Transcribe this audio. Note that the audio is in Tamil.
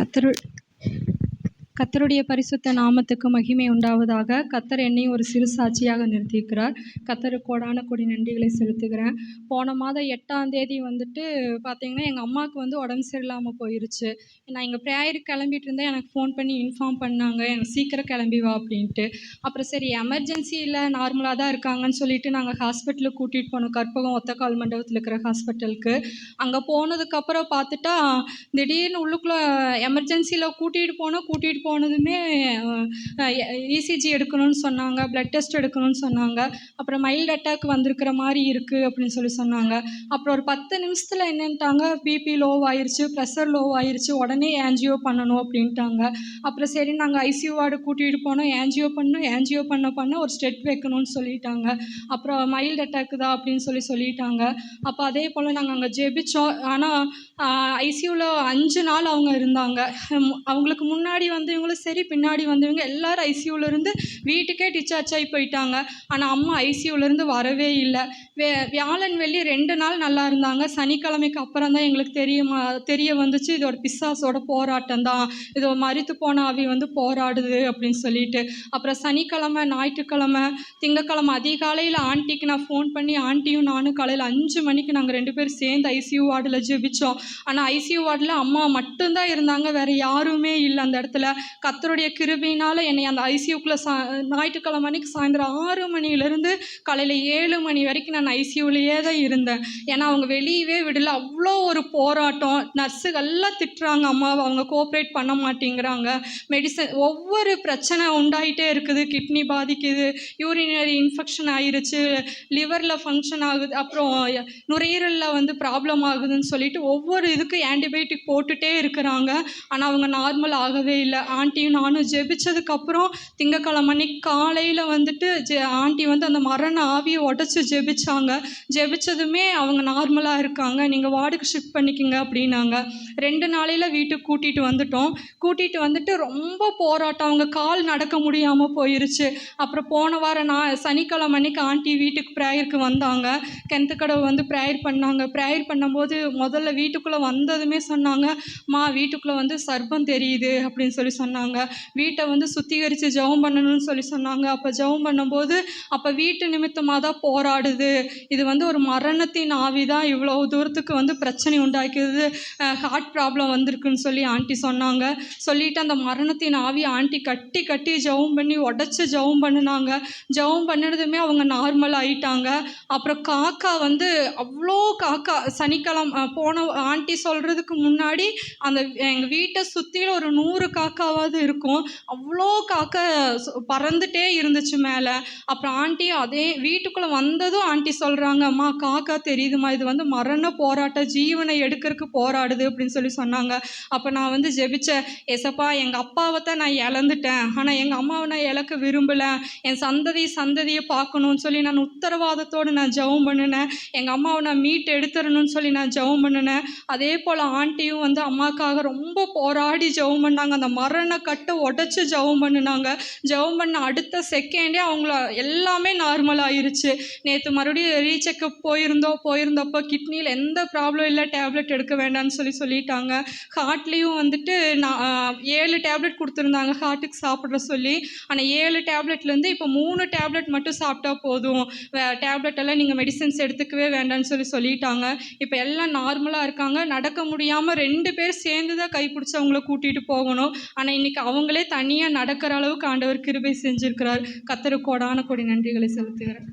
கத்தரு கத்தருடைய பரிசுத்த நாமத்துக்கு மகிமை உண்டாவதாக. கத்தர் என்னையும் ஒரு சிறு சாட்சியாக நிறுத்தியிருக்கிறார். கத்தருக்கு கோடான கொடி நன்றிகளை செலுத்துகிறேன். போன மாதம் எட்டாம் தேதி வந்துட்டு பார்த்தீங்கன்னா எங்கள் அம்மாவுக்கு வந்து உடம்பு சரியில்லாமல் போயிருச்சு. நான் இங்கே ப்ரேயருக்கு கிளம்பிட்டு இருந்தேன். எனக்கு ஃபோன் பண்ணி இன்ஃபார்ம் பண்ணாங்க. எனக்கு சீக்கிரம் கிளம்பி வா அப்படின்ட்டு. அப்புறம் சரி எமர்ஜென்சியில் நார்மலாக தான் இருக்காங்கன்னு சொல்லிட்டு நாங்கள் ஹாஸ்பிட்டலுக்கு கூட்டிகிட்டு போனோம். கற்பகம் ஒத்தக்கால் மண்டபத்தில் இருக்கிற ஹாஸ்பிட்டலுக்கு அங்கே போனதுக்கப்புறம் பார்த்துட்டா திடீர்னு உள்ளுக்குள்ளே எமர்ஜென்சியில் கூட்டிகிட்டு போனோம் கூட்டிகிட்டு போனதுமே இசிஜி எடுக்கணும்னு சொன்னாங்க ப்ளட் டெஸ்ட் எடுக்கணும்னு சொன்னாங்க அப்புறம் மைல்டு அட்டாக் வந்திருக்கிற மாதிரி இருக்குது அப்படின்னு சொல்லி சொன்னாங்க. அப்புறம் ஒரு பத்து நிமிஷத்தில் என்னன்ட்டாங்க பிபி லோவ் ஆயிடுச்சு ப்ரெஷர் லோவ் ஆயிடுச்சு உடனே ஏன்ஜியோ பண்ணணும் அப்படின்ட்டாங்க. அப்புறம் சரி நாங்கள் ஐசியூ வார்டு கூட்டிகிட்டு போனோம் ஏன்ஜியோ பண்ணோம் ஏன்ஜியோ பண்ண பண்ண ஒரு ஸ்டெட் வைக்கணும்னு சொல்லிட்டாங்க. அப்புறம் மைல்டு அட்டாக் தான் அப்படின்னு சொல்லி சொல்லிட்டாங்க. அப்போ அதே போல் நாங்கள் அங்கே ஜெபிச்சோம். ஆனால் ஐசியூவில் அஞ்சு நாள் அவங்க இருந்தாங்க. அவங்களுக்கு முன்னாடி வந்து வந்தவங்களும் சரி பின்னாடி வந்தவங்க எல்லாரும் ஐசியூலேருந்து வீட்டுக்கே டிஸ்சார்ஜ் ஆகி போயிட்டாங்க. ஆனால் அம்மா ஐசியூலேருந்து வரவே இல்லை. வே வியாழன் வெள்ளி ரெண்டு நாள் நல்லா இருந்தாங்க. சனிக்கிழமைக்கு அப்புறம் தான் எங்களுக்கு தெரியுமா தெரிய வந்துச்சு இதோட பிசாஸோட பிசாசோட போராட்டம் தான். இதோ மறித்து போன ஆவி வந்து போராடுது அப்படின்னு சொல்லிட்டு. அப்புறம் சனிக்கிழமை ஞாயிற்றுக்கிழமை திங்கக்கிழமை அதிகாலையில் ஆண்டிக்கு நான் ஃபோன் பண்ணி ஆண்டியும் நானும் காலையில் அஞ்சு மணிக்கு நாங்கள் ரெண்டு பேரும் சேர்ந்து ஐசியூ வார்டில் ஜெபிச்சோம். ஆனால் ஐசியூ வார்டில் அம்மா மட்டும்தான் இருந்தாங்க வேறு யாருமே இல்லை அந்த இடத்துல. கத்தருடைய கிருபினால் என்னை அந்த ஐசியூக்குள்ளே சா ஞாயிற்றுக்கிழமை அன்னைக்கு சாயந்தரம் ஆறு மணிலேருந்து காலையில் ஏழு மணி வரைக்கும் நான் ஐசியூலேயே தான் இருந்தேன். ஏன்னா அவங்க வெளியவே விடல. அவ்வளோ ஒரு போராட்டம். நர்ஸுகள்லாம் திட்டுறாங்க. அம்மாவை அவங்க கோஆப்ரேட் பண்ண மாட்டேங்கிறாங்க. மெடிசன் ஒவ்வொரு பிரச்சனை உண்டாயிட்டே இருக்குது. கிட்னி பாதிக்குது. யூரினரி இன்ஃபெக்ஷன் ஆயிருச்சு. லிவரில் ஃபங்க்ஷன் ஆகுது. அப்புறம் நுரையீரலில் வந்து ப்ராப்ளம் ஆகுதுன்னு சொல்லிட்டு ஒவ்வொரு இதுக்கு ஆன்டிபயோட்டிக் போட்டுகிட்டே இருக்கிறாங்க. ஆனால் அவங்க நார்மல் ஆகவே இல்லை. ஆண்டியும் நானும் ஜெபிச்சதுக்கப்புறம் திங்கக்கிழமை அன்னைக்கு காலையில் வந்துட்டு ஜெ ஆண்டி வந்து அந்த மரண ஆவியை உடச்சி ஜெபிச்சாங்க. ஜெபிச்சதுமே அவங்க நார்மலாக இருக்காங்க. நீங்கள் வார்டுக்கு ஷிஃப்ட் பண்ணிக்கிங்க அப்படின்னாங்க. ரெண்டு நாளையில் வீட்டுக்கு கூட்டிகிட்டு வந்துட்டோம். கூட்டிகிட்டு வந்துட்டு ரொம்ப போராட்டம். அவங்க கால் நடக்க முடியாமல் போயிருச்சு. அப்புறம் போன வாரம் நான் சனிக்கிழமை அன்னைக்கு ஆண்டி வீட்டுக்கு ப்ரேயருக்கு வந்தாங்க. கிணத்துக்கடவை வந்து ப்ரேயர் பண்ணாங்க. ப்ரேயர் பண்ணும்போது முதல்ல வீட்டுக்குள்ளே வந்ததுமே சொன்னாங்க மா வீட்டுக்குள்ளே வந்து சர்ப்பம் தெரியுது அப்படின்னு சொல்லி சொன்னாங்க. சொன்னாங்க. வீட்டை வந்து சுத்திகரித்து ஜெபம் பண்ணணும்னு சொல்லி சொன்னாங்க. அப்போ ஜெபம் பண்ணும்போது அப்போ வீட்டு நிமித்தமாக தான் போராடுது. இது வந்து ஒரு மரணத்தின் ஆவி தான் இவ்வளோ தூரத்துக்கு வந்து பிரச்சனை உண்டாக்கியது. ஹார்ட் ப்ராப்ளம் வந்திருக்குன்னு சொல்லி ஆண்டி சொன்னாங்க. சொல்லிட்டு அந்த மரணத்தின் ஆவி ஆண்டி கட்டி கட்டி ஜெபம் பண்ணி உடச்சி ஜெபம் பண்ணினாங்க. ஜெபம் பண்ணினதுமே அவங்க நார்மல் ஆயிட்டாங்க. அப்புறம் காக்கா வந்து அவ்வளோ காக்கா சனிக்கிழமை போன ஆண்டி சொல்கிறதுக்கு முன்னாடி அந்த எங்கள் வீட்டை சுற்றிலும் ஒரு நூறு காக்கா காக்காவாவது இருக்கும். அவ்வளோ காக்கா பறந்துட்டே இருந்துச்சு மேலே. அப்புறம் ஆண்டி அதே வீட்டுக்குள்ளே வந்ததும் ஆண்டி சொல்கிறாங்க அம்மா காக்கா தெரியுதுமா இது வந்து மரண போராட்டம் ஜீவனை எடுக்கிறதுக்கு போராடுது அப்படின்னு சொல்லி சொன்னாங்க. அப்போ நான் வந்து ஜெபிச்சேன் எசப்பா எங்கள் அப்பாவை தான் நான் இழந்துட்டேன். ஆனால் எங்கள் அம்மாவை நான் இழக்க விரும்பலை. என் சந்ததி சந்ததியை பார்க்கணும்னு சொல்லி நான் உத்தரவாதத்தோடு நான் ஜெபம் பண்ணினேன். எங்கள் அம்மாவை நான் மீட் எடுத்துடணும்னு சொல்லி நான் ஜெபம் பண்ணினேன். அதே போல் ஆண்டியும் வந்து அம்மாக்காக ரொம்ப போராடி ஜெபம் பண்ணாங்க. அந்த மரண கட்டை உடச்சி ஜெபம் பண்ணினாங்க. ஜெபம் பண்ண அடுத்த செகண்டே அவங்கள எல்லாமே நார்மல் ஆயிருச்சு. நேற்று மறுபடியும் ரீசெக்கப் போயிருந்தோம் போயிருந்தப்போ கிட்னியில் எந்த ப்ராப்ளம் இல்லை டேப்லெட் எடுக்க வேண்டாம்னு சொல்லி சொல்லிட்டாங்க. ஹார்ட்லேயும் வந்துட்டு நான் ஏழு டேப்லெட் கொடுத்துருந்தாங்க ஹார்ட்டுக்கு சாப்பிட்ற சொல்லி. ஆனால் ஏழு டேப்லெட்லேருந்து இப்போ மூணு டேப்லெட் மட்டும் சாப்பிட்டா போதும். டேப்லெட் எல்லாம் நீங்கள் மெடிசன்ஸ் எடுத்துக்கவே வேண்டாம்னு சொல்லி சொல்லிட்டாங்க. இப்போ எல்லாம் நார்மலாக இருக்காங்க. நடக்க முடியாமல் ரெண்டு பேர் சேர்ந்து தான் கைப்பிடிச்சி அவங்கள கூட்டிகிட்டு போகணும். ஆனால் இன்னைக்கு அவங்களே தனியாக நடக்கிற அளவுக்கு ஆண்டவர் கிருபை செஞ்சிருக்கிறார். கத்தரு கோடான கொடி நன்றிகளை செலுத்துகிறேன்.